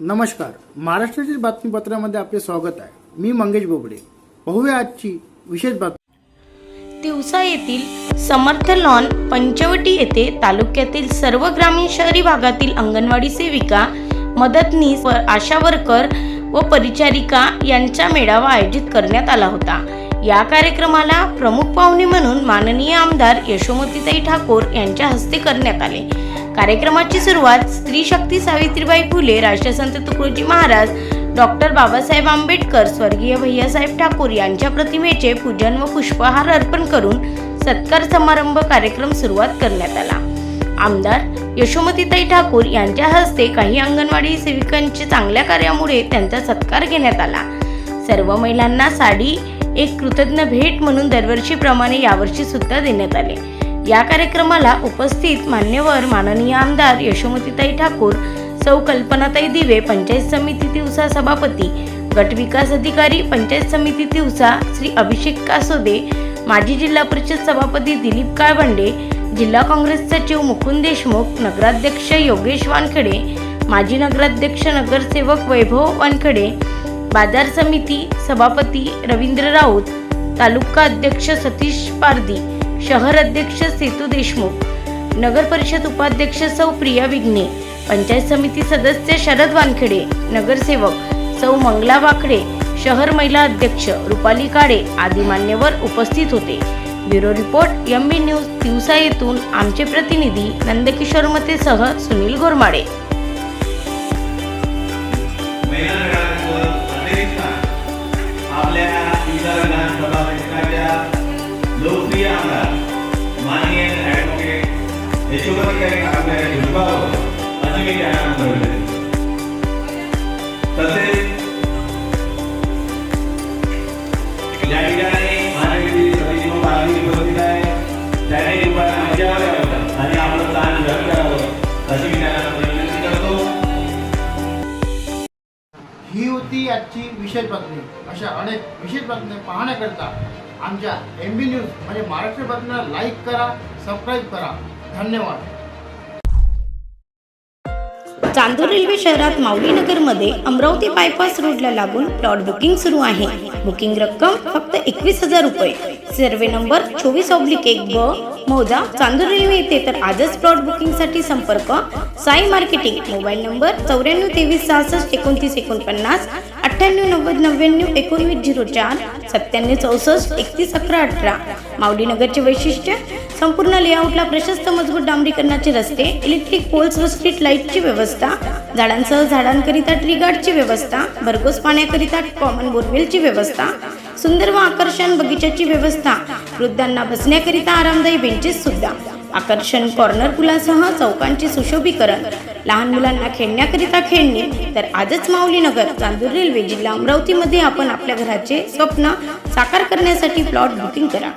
नमस्कार. महाराष्ट्रातील बातमीपत्रामध्ये आपले स्वागत आहे. मी मंगेश बोबडे. पाहूया आजची विशेष बातमी. दिवसा येथील समर्थ लॉन पंचवटी येथे तालुक्यातील सर्व ग्रामीण शहरी भागातील अंगणवाडी सेविका मदतनीस व आशा वर्कर व परिचारिका यांचा मेळावा आयोजित करण्यात आला होता. या कार्यक्रमाला प्रमुख पाहुणे म्हणून माननीय आमदार यशोमतीताई ठाकूर यांच्या हस्ते करण्यात आले. कार्यक्रमाची सुरुवात स्त्री शक्ती सावित्रीबाई फुले राष्ट्रसंत तुकडोजी महाराज डॉक्टर बाबासाहेब आंबेडकर स्वर्गीय भैयासाहेब ठाकूर यांच्या प्रतिमेचे पूजन व पुष्पहार अर्पण करून सत्कार समारंभ कार्यक्रम सुरुवात करण्यात आला. आमदार यशोमतीताई ठाकूर यांच्या हस्ते काही अंगणवाडी सेविकांच्या चांगल्या कार्यामुळे त्यांचा सत्कार घेण्यात आला. सर्व महिलांना साडी एक कृतज्ञ भेट म्हणून दरवर्षीप्रमाणे यावर्षी सुद्धा देण्यात आले. या कार्यक्रमाला उपस्थित मान्यवर माननीय आमदार यशोमतीताई ठाकूर सौ कल्पनाताई दिवे पंचायत समिती दिवसा सभापती गट विकास अधिकारी पंचायत समिती दिवसा श्री अभिषेक कासोदे माजी जिल्हा परिषद सभापती दिलीप काळबंडे जिल्हा काँग्रेस सचिव मुकुंद देशमुख नगराध्यक्ष योगेश वानखडे माजी नगराध्यक्ष नगरसेवक वैभव वानखडे बाजार समिती सभापती रवींद्र राऊत तालुका अध्यक्ष सतीश पारदी शहर अध्यक्ष सेतू देशमुख नगर परिषद उपाध्यक्ष सौ प्रिया विघ्ने पंचायत समिती सदस्य शरद वानखेडे नगरसेवक सौ मंगला वाकडे शहर महिला अध्यक्ष रुपाली काळे आदी मान्यवर उपस्थित होते. Bureau report M B news दिवसा येथून आमचे प्रतिनिधी नंदकिशोर मतेसह सुनील गोरमाडे. तसेच या ठिकाणी उपस्थित आहे त्याने आणि आपलं करावं अशी मी त्यांना विनंती करतो ही होती आजची विशेष बातमी. अशा अनेक विशेष बातम्या पाहण्याकरता आमच्या एम बी न्यूज म्हणजे महाराष्ट्र बातम्यांना लाईक करा सबस्क्राईब करा. धन्यवाद. चांदूर रेल्वे शहरात माऊली नगरमध्ये अमरावती बायपास रोडला लागून प्लॉट बुकिंग सुरू आहे. बुकिंग रक्कम फक्त एकवीस हजार रुपये. सर्वे नंबर चोवीस ऑब्लिक एक ब मौजा चांदूर रेल्वे येथे. तर आजच प्लॉट बुकिंगसाठी संपर्क. साई मार्केटिंग मोबाईल नंबर चौऱ्याण्णव तेवीस सहासष्ट एकोणतीस एकोणपन्नास अठ्ठ्याण्णव नव्वद नव्याण्णव एकोणवीस झिरो चार सत्त्याण्णव चौसष्ट एकतीस अकरा अठरा. माऊली नगरचे वैशिष्ट्य संपूर्ण लेआउटला प्रशस्त मजबूत डांबरीकरणाचे रस्ते इलेक्ट्रिक पोल्स व स्ट्रीट लाईटची व्यवस्था झाडांसह झाडांकरिता ट्री गार्डची व्यवस्था भरघोस पाण्याकरिता कॉमन बोरवेलची व्यवस्था सुंदर व आकर्षण बगीचाची व्यवस्था वृद्धांना बसण्याकरिता आरामदायी बेंचेस सुद्धा आकर्षण कॉर्नर पुलासह चौकांचे सुशोभीकरण लहान मुलांना खेळण्याकरिता खेळणी तर आजच माऊली नगर चांदूर रेल्वे जिल्हा अमरावतीमध्ये आपण आपल्या घराचे स्वप्न साकार करण्यासाठी प्लॉट बुकिंग करा.